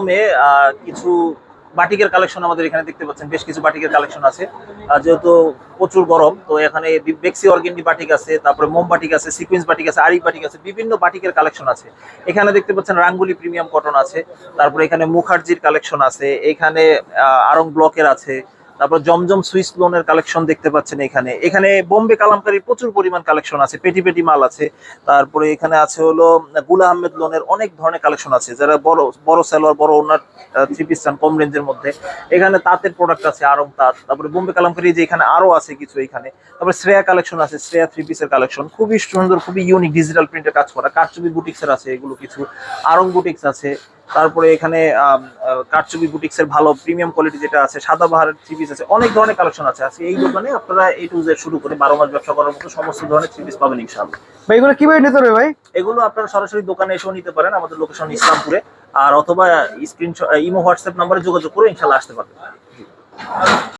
গরমে কিছু বাটিকের কালেকশন আমাদের এখানে দেখতে পাচ্ছেন। বেশ কিছু বাটিকের কালেকশন আছে। যেহেতু প্রচুর গরম, তো এখানে বেক্সি অর্গেন্ডি বাটিক আছে, তারপরে মোম বাটিক আছে সিকুয়েন্স বাটিক আছে, আরিক বাটিক আছে, বিভিন্ন বাটিকের কালেকশন আছে। এখানে দেখতে পাচ্ছেন রাঙ্গুলি প্রিমিয়াম কটন আছে, তারপরে এখানে মুখার্জির কালেকশন আছে, এখানে আরং ব্লকের আছে তারপর জমজম সুইস লোনের কালেকশন দেখতে পাচ্ছেন এখানে। এখানে বোম্বে কালামকারীর প্রচুর পরিমাণ কালেকশন আছে, পেটি পেটি মাল আছে। তারপরে এখানে আছে হলো গুলা আহমেদ লোনের অনেক ধরনের কালেকশন আছে। যারা বড় বড় সেলোয়ার বড় ওনার থ্রি পিস চান কম রেঞ্জের মধ্যে। এখানে তাঁতের প্রোডাক্ট আছে, আরং তাঁত। তারপরে বোম্বে কালামকারী যে এখানে আরও আছে কিছু এখানে। তারপরে শ্রেয়া কালেকশন আছে, শ্রেয়া থ্রি পিসের কালেকশন। খুবই সুন্দর, খুবই ইউনিক ডিজিটাল প্রিন্টের কাজ করা। কারচুপি বুটিক্সের আছে এগুলো কিছু। আরং বুটিক্স আছে। তারপরে এখানে কারচুপি বুটিক্সের ভালো প্রিমিয়াম কোয়ালিটি যেটা আছে সাদা বাহারের থ্রি পিস আছে অনেক ধরনের কালেকশন আছে। আজকে এই দোকানে আপনারা এই টু জেড শুরু করে বারো মাস ব্যবসা করার মতো সমস্ত ধরনের থ্রি পিস পাবেন ইনশাআল্লাহ। ভাই এগুলো কীভাবে নিতে হবে ভাই? এগুলো আপনারা সরাসরি দোকানে এসেও নিতে পারেন আমাদের লোকেশন ইসলামপুরে। আর অথবা স্ক্রিন ইমো হোয়াটসঅ্যাপ নাম্বারে যোগাযোগ করে ইনশাল্লাহ আসতে পারবেন।